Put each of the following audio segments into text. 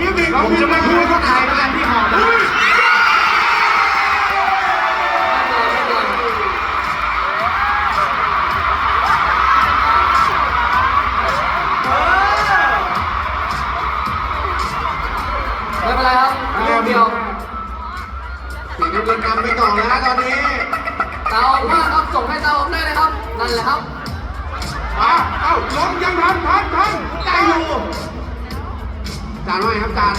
มิวสิกผมจะไม่พูดว่าใครแล้วกันที่หอบนะไม่เป็นไรครับเดียวเดียวสีน้ำเงินนำไปก่อนแล้วนะตอนนี้ตาออกมาครับส่งให้ตาออกได้เลยครับ นั่นแหละครับอะเอ้าลงยังทันทันทันใจอยู่ จานว่าไงครับจาน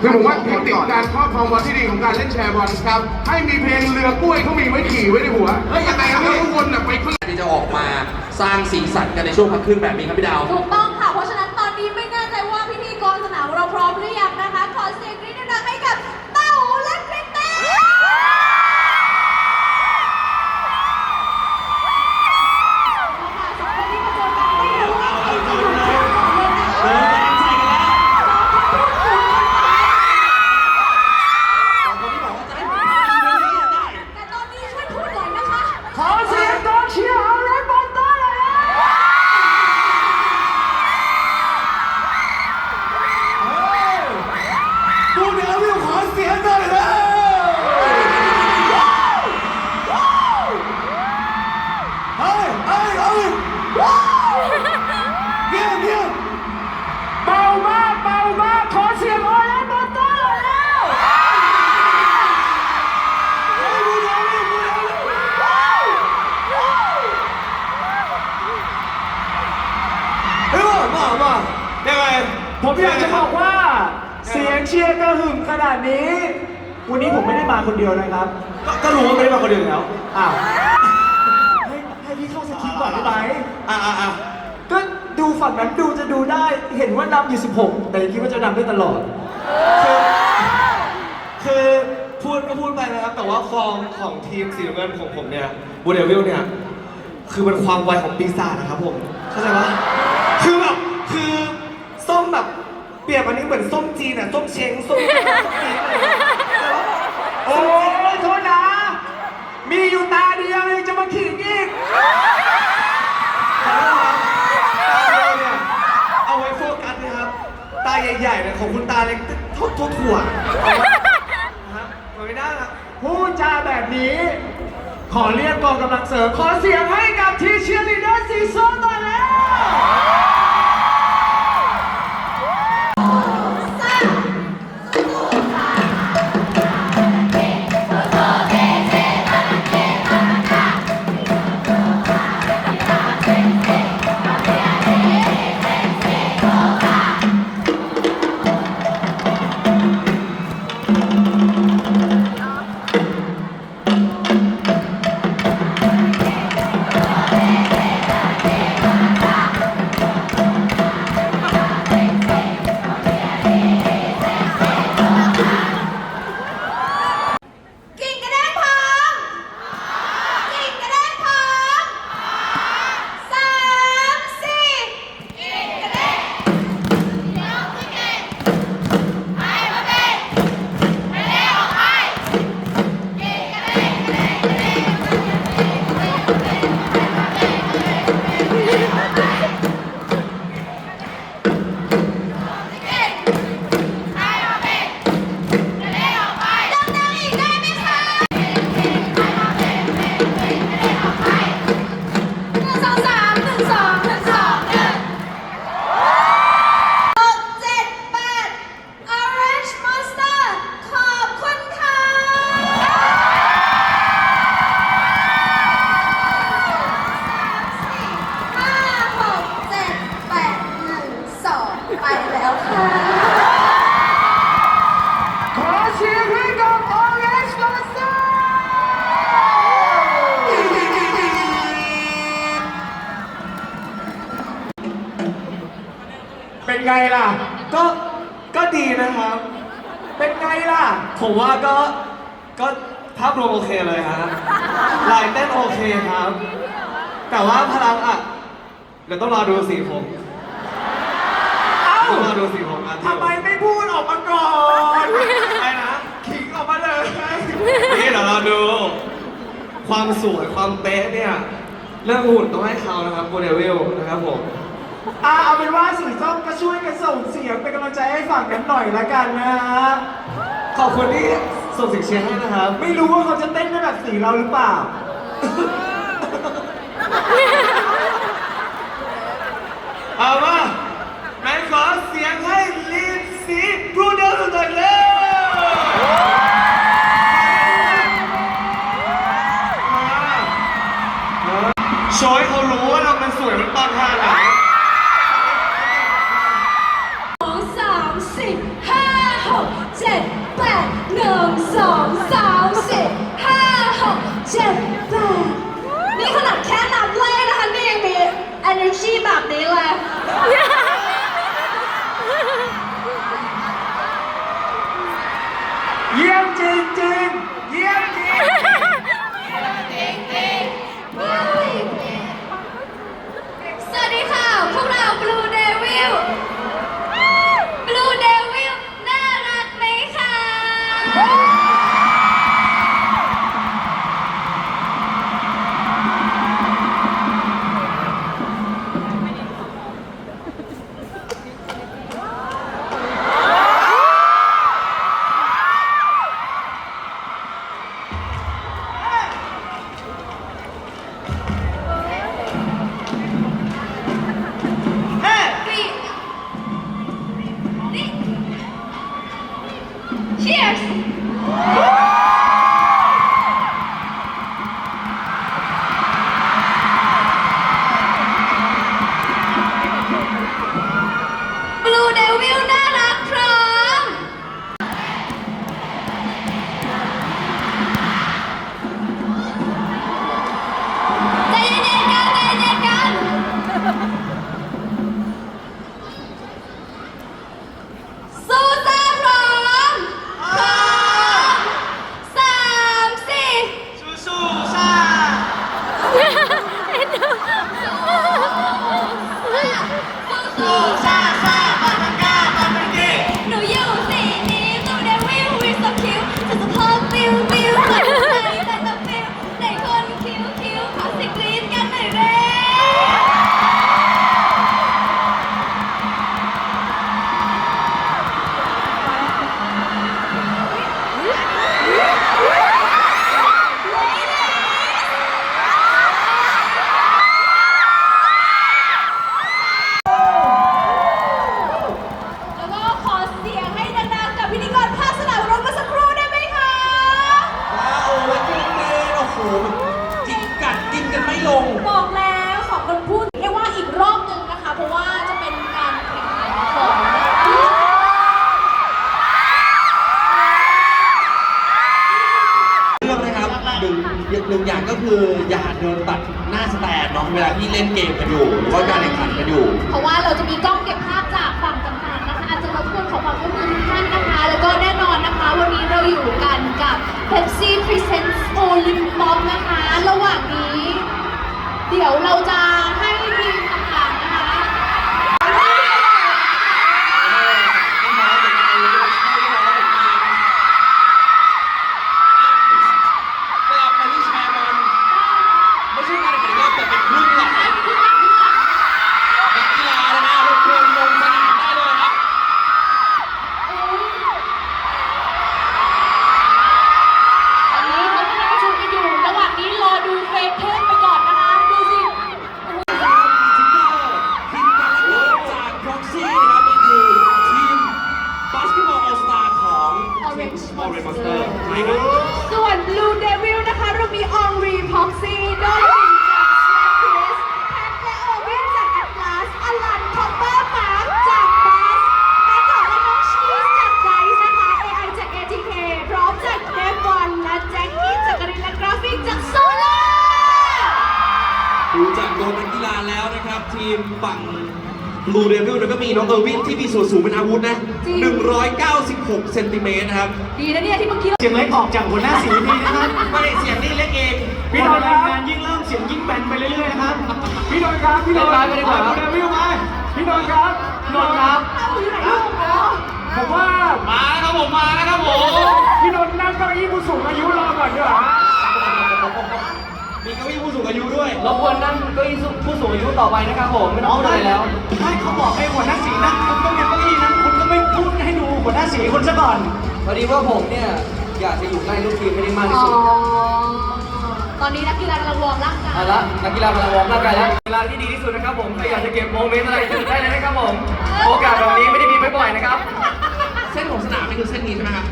คือผมว่าเทคนิคการครอบครองบอลที่ดีของการเล่นแชร์บอลครับ ให้มีเพลงเรือกล้วยเขามีไว้ขี่ไว้ในหัวเฮ้ยยังไงครับพี่แล้วทุกคนน่ะไปข้างที่จะออกมาสร้างสีสันกันในช่วงพักครึ่งแบบนี้ครับพี่ดาว ถูกต้องค่ะ เพราะฉะนั้นตอนนี้ไม่แน่ใจว่าพิธีกรสนามเราพร้อมหรือยังนะคะ ขอเสียง ผมอยากจะบอกว่า เสียงเชียร์กระหึ่มขนาดนี้ วันนี้ผมไม่ได้มาคนเดียวนะครับ ก็ก็รู้ว่าไม่ได้มาคนเดียวอยู่แล้วอ้าวให้ให้พี่เข้าสคริปต์ก่อนได้ไหมอะอะอะก็ดูฝั่งนั้นดูจะดูได้เห็นว่านำอยู่ 16 แต่คิดว่าจะนำได้ตลอด คือคือพูดก็พูดไปนะครับ แต่ว่าฟอร์มของทีมสีน้ำเงินของผมเนี่ยบูเดวิลเนี่ย คือมันความไวของปีศาจนะครับผม เข้าใจปะ เปรียบอันนี้เหมือนส้มจีนอะส้มเชงส้มส้มจีนอะไรอย่างเงี้ยโอ้ยโทษนะ มีอยู่ตาเดียวยังจะมาขิงอีกตาเดียวเนี่ยเอาไว้โฟกัสนะครับ ตาใหญ่ๆเนี่ยของคุณตาเล็กเท่าเท่าถั่วเอาไว้นะฮะมันไม่ได้นะพูดจาแบบนี้ ขอเรียกกองกำลังเสริมขอเสียงให้กับทีเชียร์ลีดเดอร์สีส้มหน่อยแล้ว เรื่องหุ่นต้องให้เขานะครับโมเดลวิลนะครับผม อ่าเอาเป็นว่าสีส้มก็ช่วยกันส่งเสียงเป็นกำลังใจให้ฝั่งนั้นหน่อยละกันนะฮะขอบคุณที่ส่งเสียงเชียร์ให้นะครับ ไม่รู้ว่าเขาจะเต้นได้แบบสีเราหรือเปล่า เอามา Cheers กันอยู่หรือว่าการแข่งขันกันอยู่ เพราะว่าเราจะมีกล้องเก็บภาพจากฝั่งต่างๆนะคะอาจจะรบกวนขอความร่วมมือทุกท่านนะคะ แล้วก็แน่นอนนะคะ วันนี้เราอยู่กันกับ Pepsi Presents Olympus นะคะ ระหว่างนี้ เดี๋ยวเราจะให้ ติเมตรนะครับ ดีนะเนี่ยที่เมื่อกี้เสียงเล็กออกจากหัวหน้าสีทีนะครับไม่ได้เสียงนี่เล็กเองพี่นนท์ครับงานยิ่งเริ่มเสียงยิ่งแบนไปเรื่อยๆนะครับ พี่นนท์ครับ พี่นนท์ไปไปดีกว่าครับเดวิลมาพี่นนท์ครับพี่นนท์ครับเอาอยู่ไหนลูกเหรอผมว่ามาแล้วครับผมมาแล้วครับผมพี่นนท์นั่งเก้าอี้ผู้สูงอายุรอก่อนดีกว่ามีเก้าอี้ผู้สูงอายุด้วยรบกวนนั่งเก้าอี้ผู้สูงอายุต่อไปนะครับผมไม่ต้องพูดอะไรแล้วไม่เขาบอกให้หัวหน้าสีนั่งคุณต้องยังเก้าอี้นั้นคุณก็ไม่ สีคุณซะก่อน พอดีว่าผมเนี่ยอยากจะอยู่ใกล้ลูกทีมให้ได้มากที่อ๋อ สุดตอนนี้นักกีฬากำลังวอร์มร่างกาย เอาละนักกีฬากำลังวอร์มร่างกายแล้วเวลาที่ดีที่สุดนะครับผมใครอยากจะเก็บโมเมนต์อะไรได้เลยนะครับผมโอกาสแบบนี้ไม่ได้มีบ่อยๆนะครับ เส้นของสนามนี่คือเส้นนี้ใช่ไหมครับ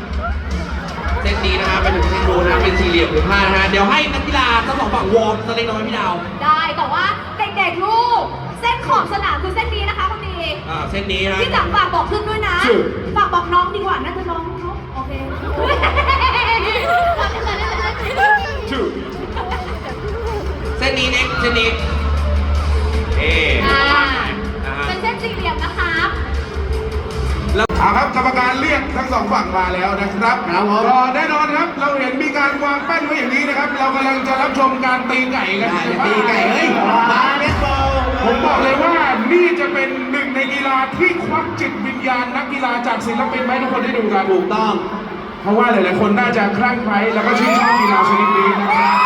เส้นนี้นะครับเป็นถึงเส้นรูนะเป็นสี่เหลี่ยมหรือผ้านะฮะ เดี๋ยวให้นักกีฬาทั้งสองฝั่งวอร์มสักเล็กน้อยพี่ดาว ได้แต่ว่าเด็กๆลูก เส้นขอบสนามคือเส้นนี้นะคะคุณดีอ่าเส้นนี้ฮะพี่จังฝากบอกขึ้นด้วยนะฝากบอกน้องดีกว่าน่าจะน้องเนาะโอเคเส้นนี้เน็กเส้นนี้เอ๊ะอ่านะฮะเป็นเส้นสี่เหลี่ยมนะคะเอาครับกรรมการเรียกทั้งสองฝั่งมาแล้วนะครับครับผมก็แน่นอนครับ เราเห็นมีการวางแป้นไว้อย่างนี้นะครับ เรากำลังจะรับชมการตีไก่กัน ตีไก่เฮ้ยบาสเกตบอล ผมบอกเลยว่านี่จะเป็นหนึ่งในกีฬาที่ควักจิตวิญญาณนักกีฬาจากศิลปินมาให้ทุกคนได้ดูกันถูกต้อง เพราะว่าหลายๆคนน่าจะคลั่งไคล้แล้วก็ชื่นชอบกีฬาชนิดนี้นะครับ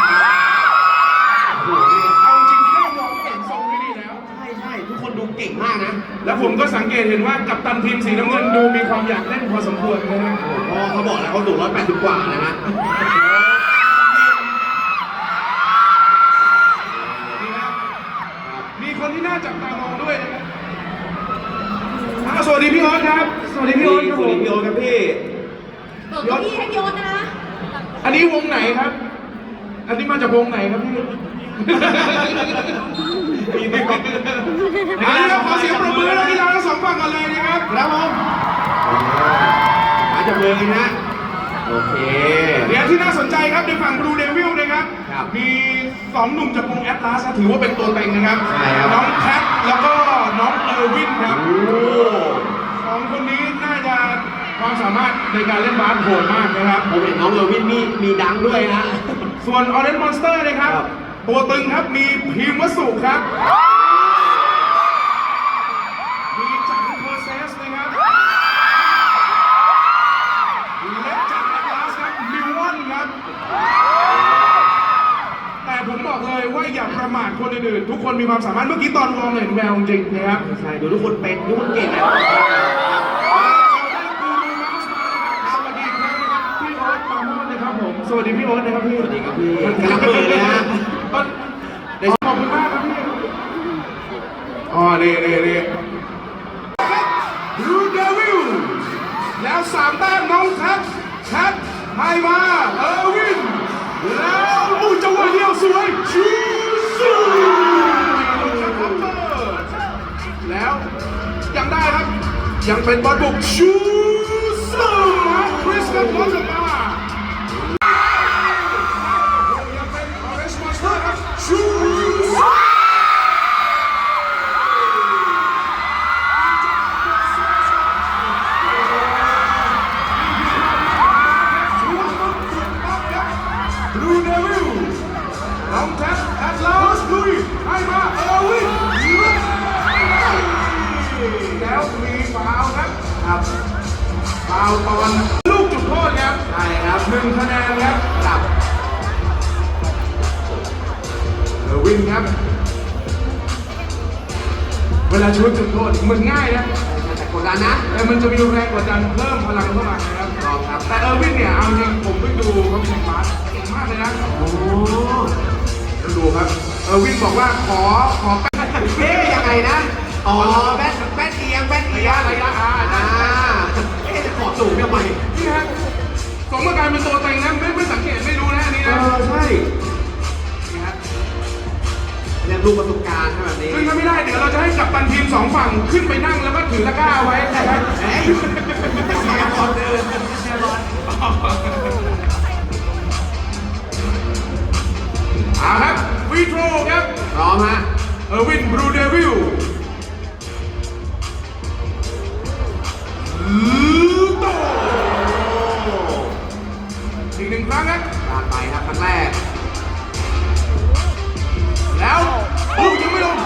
โอ้โหเอาจริงแค่มองเห็นทรงไม่ดีแล้ว ใช่ใช่ทุกคนดูเก่งมากนะ แล้วผมก็สังเกตเห็นว่ากัปตันทีมสีน้ำเงินดูมีความอยากเล่นพอสมควรนะฮะ เพราะเขาบอกแล้วเขาสูงร้อยแปดสิบกว่านะฮะ วัสดีพี่โอ๊ตครับ สวัสดีพี่โอ๊ตครับสวัสดีพี่โอ๊ตครับพี่ เปิดเก้าอี้ให้โยนนะอันนี้วงไหนครับ อันนี้มาจากวงไหนครับพี่อันนี้เราขอเสียงปรบมือนักกีฬาทั้งสองฝั่งกันเลยนะครับครับผมมาจากเมืองเลยนะ โอเค เดี๋ยวที่น่าสนใจครับในฝั่งบลูเดวิลนะครับ ครับ มี สองหนุ่มจากวงแอตลาสถือว่าเป็นตัวเต็งนะครับ ใช่ครับ น้องแคทแล้วก็น้องเออร์วินครับโอ้สองคนนี้น่าจะความสามารถในการเล่นบาสโหดมากนะครับ ผมเห็นน้องเออร์วินมีมีดังด้วยนะส่วนออเรนจ์มอนสเตอร์นะครับ ครับ ตัวตึงครับมีพิมพ์วสุครับ อื่นๆทุกคนมีความสามารถเมื่อกี้ตอนวอร์มเห็นแววจริงๆนะครับใช่ดูทุกคนเป็นทุกคนเก่งนะสวัสดีครับพี่โอ๊ตปราโมชนะครับผมสวัสดีพี่โอ๊ตนะครับพี่สวัสดีครับพี่กำลังเปิดเลยฮะขอบคุณมากครับพี่อ๋อเร่เร่เร่รูเดวิลแล้วสามแต้มน้องแคทแคทไฮมา ยังเป็นบ อ๋อแบทแบทเอียงแบทเอีระยยะงระยะอ่าอ่าเอ๊ะจะขอสูงทำไมนี่ฮะสมการเป็นตัวเต็งนะไม่ไม่สังเกตไม่รู้นะอันนี้เอนะอใช่นี่ฮะเรียนรู้ประสบการณ์ใช่แบบนี้ซึ่งถ้าไม่ได้เดี๋ยวเราจะให้กัปตันทีมสองฝั่งขึ้นไปนั่งแล้วก็ถือตะกร้าไว้นะครับเฮ้ยเสียก่อนเดินเสียก่อนอ่าครับวีโทรครับพร้อมฮะ เออร์วินบรูเดวิล โตอีกหนึ่งครั้งครับลากไปครับครั้งแรก แล้วปุ๊บยังไม่ลง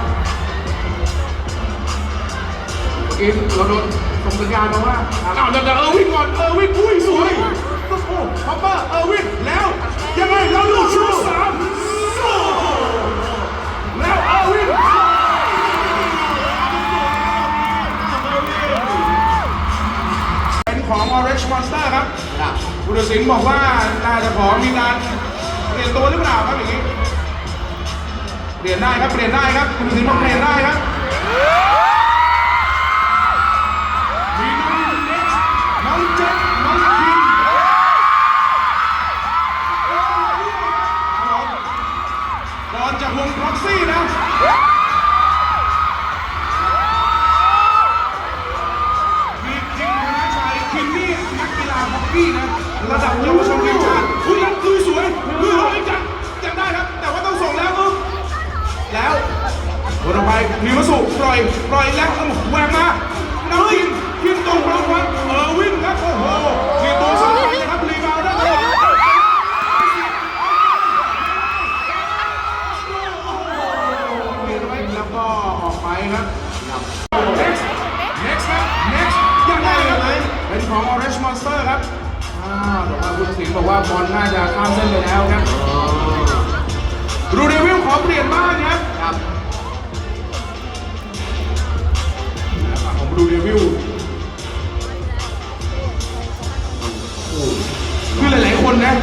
อบซ่อมเมื่อกี้เราโดนส่งสัญญาณมาว่าอ้าวเดี๋ยวเดี๋ยวเออร์วินก่อนเออร์วินอุ้ยสวยโอ้โหคอปเปอร์เออร์วินแล้วยังไงเราดูชุดสามโซ่แล้วเออร์วินเป็นของ Orange Monster ครับผู้ตัดสินบอกว่าน่าจะขอมีการเปลี่ยนตัวหรือเปล่าครับอย่างนี้ เปลี่ยนได้ครับเปลี่ยนได้ครับผู้ตัดสินบอกเปลี่ยนได้ครับมีน้องเน็กซ์น้องเจ็คน้องคิมก่อนจากวง Proxy นะมีจริงนะชายคิมนี่นักกีฬาฮอกกี้นะระดับเยาวชนทีมชาติ คนต่อไปมีมาสุปล่อยปล่อยแล้วเอาแหวกมาน้ำคิมคิมตรงพร้อมครับเออวินครับโอ้โหมีตัวสำคัญนะครับรีบาวด์ได้เลยแล้วก็ออกไปครับ next next ครับ next ยังไงยังไงเป็นของ Orange Monster ครับอ่าแต่ว่าคุณสิงห์บอกว่าบอลน่าจะข้ามเส้นไปแล้วครับรูเดวิลขอเปลี่ยนบ้านครับ ครับของรูเดวิลคือหลายๆคนนะ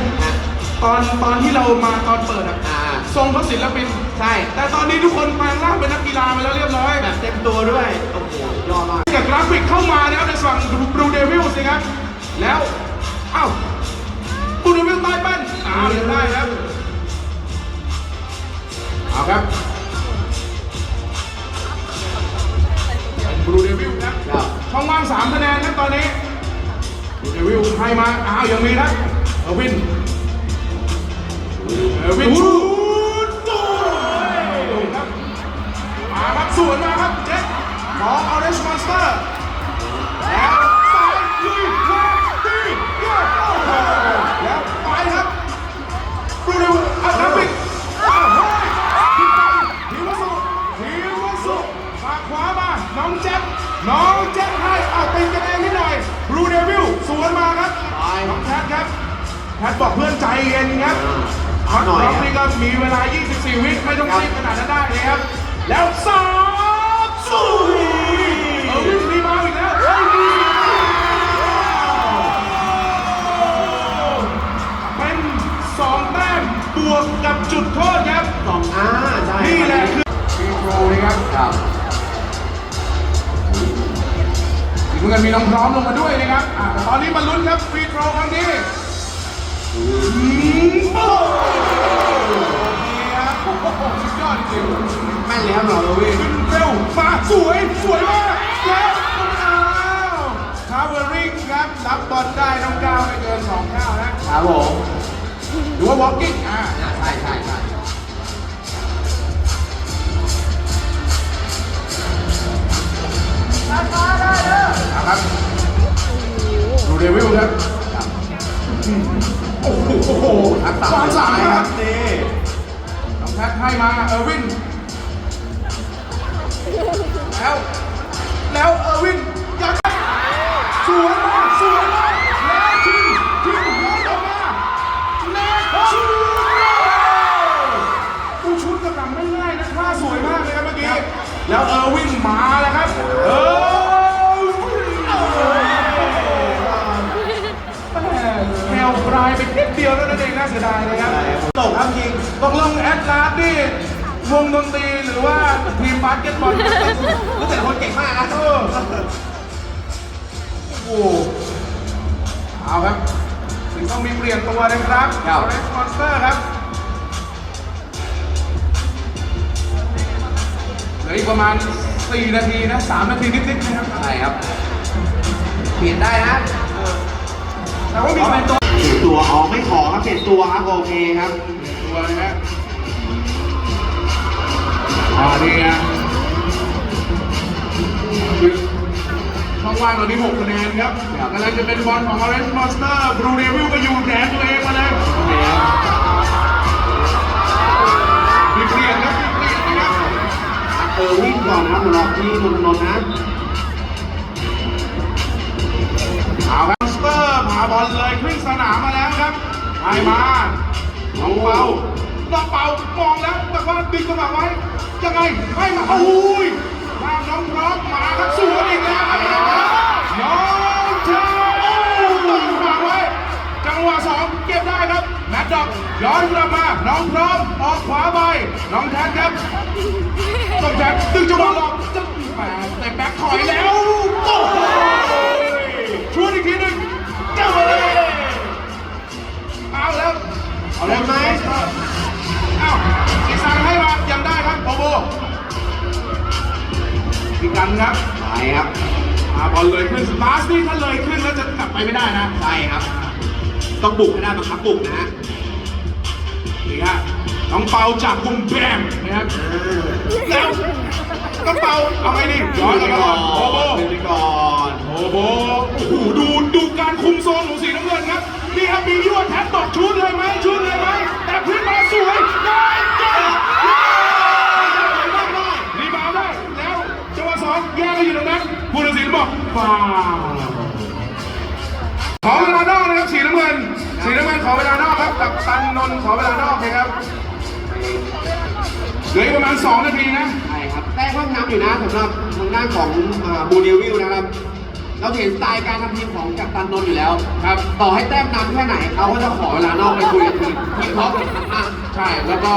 ตอนตอนที่เรามาตอนเปิดอะอ่า ทรงเขาศิลปิน ใช่ แต่ตอนนี้ทุกคนแปลงร่างเป็นนักกีฬาไปแล้วเรียบร้อย แบบเต็มตัวด้วย โอ้โหยอดมากกับกราฟิกเข้ามาแล้วในฝั่งบลูเดวิลสิครับ แล้วเอ้าบลูเดวิลใต้แป้นอ้าวยังได้ครับเอาครับ บลูเดวิลครับครับช่องว่างสามคะแนนครับตอนนี้บลูเดวิลให้มา อ้าวยังมีครับเออร์วินเออร์วินชูดตูมครับมาครับสวนมาครับเจ็ดของออเรนจ์มอนสเตอร์แล้ว วิลสวนมาครับน้องแท็ครับแท็บอกเพื่อนใจเย็นครับฮอตหน่อยร็คอรักบนี่ก็มีเวลา 24 วิไม่ต้องรีบขนาดนั้นได้เลยครับ แล้วสามสู้เออวิ่งรีบาวอีกแล้วเฮ้ยมีเป็นสองแต้มบวกกับจุดโทษครับสองอ่าใช่นี่แหละคือฟรีโทรนะครับ ทีมงานมีน้องพร้อมลงมาด้วยนะครับอ่าแต่ตอนนี้มาลุ้นครับฟรีโทรครั้งนี้อืมโอ้โหนี่ครับโอ้โหสุดยอดจริงแม่นแล้วเหรอเว้ยขึ้นเร็วมาสวยสวยมากแล้วอ้าวคาร์เวอริงครับรับบอลได้น้องก้าวไม่เกินสองก้าวนะครับผมหรือว่า walking อ่าอ่าใช่ใช่ใช่นะ ครับดูเดวิลครับโอ้โหโอ้โหทักษะความสามารถครับนี่น้องแพทให้มาเออร์วิน แล้ว แล้วเออร์วินอยากสวยมากสวยมากแล้วทีมทีมย้อนออกมาแล้วชูผู้ชุดกำลังไม่ง่ายนะท่าสวยมากเลยครับเมื่อกี้ แล้วเออร์วินมาแล้วครับเออ แมวปลายไปนิดเดียวแล้วนั่นเองน่าเสียดายนะครับตกครับยิงตกลงแอดลาสนี่วงดนตรีหรือว่าทีมบาสเกตบอลรู้แต่คนเก่งมากนะเออโอ้โหเอาครับถึงต้องมีเปลี่ยนตัวนะครับเรสปอนเซอร์ครับเหลืออีกประมาณ 4 นาทีนะ 3 นาทีนิดๆนะครับใช่ครับ เปลี่ยนได้นะแต่ว่ามีเป็นตัวเป ลี่ยนตัว อ๋อ ไม่ขอครับเปลี่ยนตัวครับ โอเคครับตัวนะฮะอ่านี่ไงคือช่องว่างตอนนี้6คะแนนครับกำลังจะเป็นบอลของ Orange Monster Blue Devil ก็อยู่แดนตัวเองมาเลยมีเปลี่ยนครับมีเปลี่ยนนะครับหมุนออกที่นนทนนท์นะ ครึ่งสนามมาแล้วครับให้มาน้องเปาน้องเปามองแล้วแบบว่าดึงกระบะไว้ยังไงให้มาโอ้ยข้าน้องพร้อมมาครับสวนอีกแล้วครับน้องเจ้าโอ้ต้องฝากไว้จังหวะสองเก็บได้ครับแมตต์ดอกย้อนกลับมาน้องพร้อมออกขวาไปน้องแทนครับต้องแทนดึงจังหวะหลอกจะแหมแต่แบ็คถอยแล้วโอ้โห เอาแล้วไหมเอาอีกสั่งให้มายังได้ครับโอโบอีกกันครับไปครับมาบอลเลยขึ้นสตาร์ทนี่ถ้าเลยขึ้นแล้วจะกลับไปไม่ได้นะใช่ครับ ต้องบุกให้ได้บังคับบุกนะฮะนี่ฮะน้องเปาจากกรุงแบมนะครับแล้วน้องเปาเอาไงดีย้อนกลับมาก่อนโอโบเดินไปก่อนโอ้โหโอ้โหดูดูการคุมโซนของสีน้ำเงินครับ นี่ครับมียั่วแท็บตกชุดเลยไหมชุดเลยไหมแต่พื้นมาสวยได้ได้รีบาวได้แล้วจังหวะสองแย่งกันอยู่ตรงนั้นผู้ตัดสินบอกฟาวขอเวลานอกนะครับสีน้ำเงินสีน้ำเงินขอเวลานอกครับกับตันนนท์ขอเวลานอกนะครับเหลืออีกประมาณ 2 นาทีนะ ใช่ครับแต้มค่อนข้างนำอยู่นะสำหรับทางด้านของบูเดวิลนะครับ เราเห็นสไตล์การทำทีมของกัปตันนนท์อยู่แล้วครับ ต่อให้แต้มนำแค่ไหนเขาก็จะขอเวลานอกไปคุยกับทีมทีมท็อปข้างใช่ แล้วก็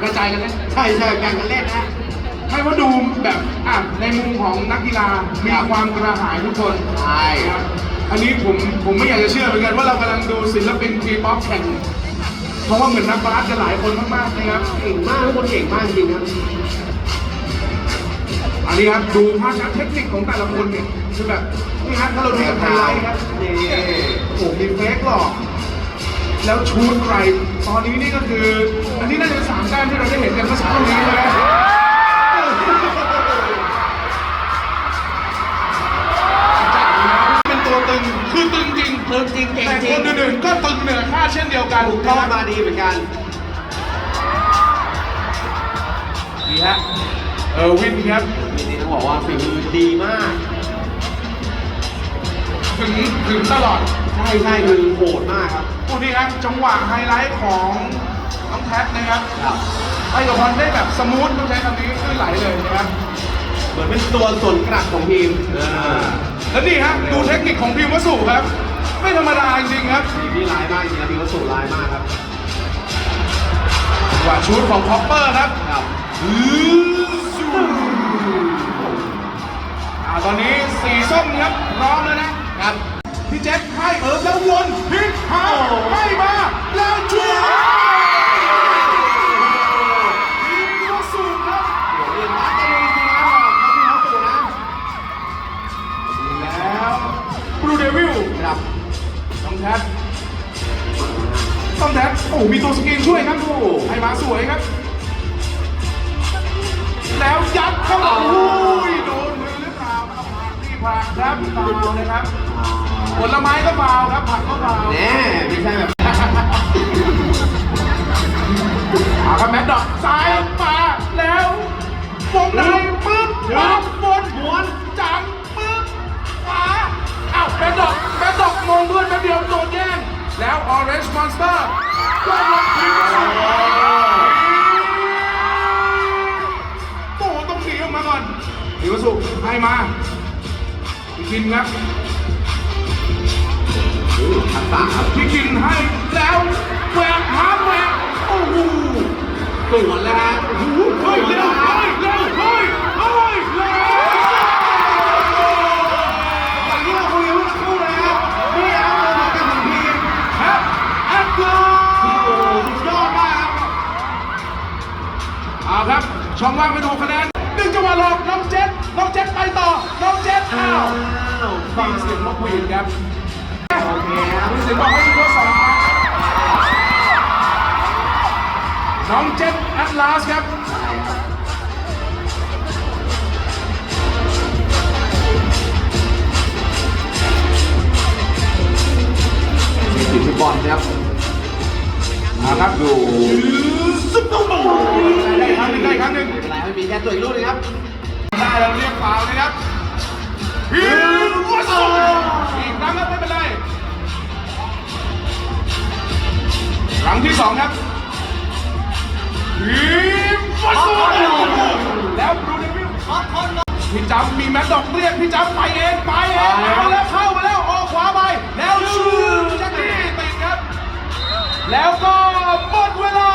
กระจายกันเล่นๆใช่ใช่แข่งกันเล่นนะ ให้ว่าดูแบบอะในมุมของนักกีฬามีความกระหายทุกคนใช่ครับอันนี้ผมผมไม่อยากจะเชื่อเหมือนกันว่าเรากำลังดูศิลปินทีป๊อปแข่งเพราะว่าเหมือนนักบาสกันหลายคนมากๆนะครับ เก่งมากทุกคนเก่งมากจริงครับ อันนี้ครับดูภาพชัดเทคนิคของแต่ละคนเนี่ยคือแบบนี่ฮะถ้าเราดูจากไฮไลท์ครับนี่โอ้โหมีเฟกหรอกแล้วชูดไรตอนนี้นี่ก็คือ อันนี้น่าจะเป็นสามแต้มที่เราได้เห็นกันเมื่อเช้านี้เลยนะเป็นตัวตึงคือตึงจริงตึงจริงเก่งแต่จริคงนอื่นๆก็ตึงเหนือค่าดเช่นเดียวกันถูกทอดมาดีเหมือนกันดีฮะเออวินครับทีนี้ต้องบอกว่าฝีมือดีมากถึงถึงตลอด ใช่ใช่คือโหดมากครับคู่นี้ครับจังหวะไฮไลท์ของน้องแท็นะครับครับไปกับบอลได้แบบสมูทต้องใช้คำนี้ลื่นไหลเลยนะครับเหมือนเป็นตัวส่วนกลับของทีมแล้วนี่ฮะดูเทคนิคของพิมพ์วสุครับ ไม่ธรรมดาจริงๆครับทีมที่ร้ายมากจริงๆนะทีมก็สูงร้ายมากครับจังหวะชูดของคอปเปอร์ครับครับ อ่าตอนนี้สีส้มครับพร้อมแล้วนะครับ พี่แจ็คให้เอิร์ฟแล้ววนพลิกหาให้มาแล้วชูดพิมพ์วสุครับเรียนรัดได้จริงๆนะเขาทีมเขาสูงนะแล้วบลูเดวิลครับต้องแท็บต้องแท็บโอ้โหมีตัวสกรีนช่วยครับโอ้โหให้มาสวยครับ มอนสเตอร์ก็ลงทิ้งโอ้โหต้องหนีออกมาก่อนดิวสุให้มาพี่กินครับทักษะครับพี่กินให้แล้วแหวกหาแหวกโอ้โหสวนแล้วฮะ เฮ้ยเร็วเฮ้ยเร็วเฮ้ยเฮ้ยเร็ว ช่องว่างไปดูคะแนนหนึ่งจังหวะหลอกน้องเจ็ดน้องเจ็ดไปต่อน้องเจ็ดอ้าวฟังเสียงนกหวีดครับโอเคครับพี่สิงบอกให้ดูว่าสองครั้งน้องเจ็ดแอตลาสครับทีมฟุตบอลครับเอาครับดูซุปเปอร์บว์ได้ครั้งหนึ่งได้ครั้งหนึ่งอะไรไม่มีแค่ตัวอีกลูกนึงครับ ได้แล้วเรียกฟาวล์นะครับฮิววัสดุอีกครั้งครับไม่เป็นไรครั้งที่สองครับฮิววัสดุแล้วบรูเดวิลพี่จำมีแมตต์ดอกเรียกพี่จำไปเองไปเองเอาแล้วเข้ามาแล้วออกขวาไปแล้วชูแจ็คกี้ติดครับ แล้วก็หมดเวลา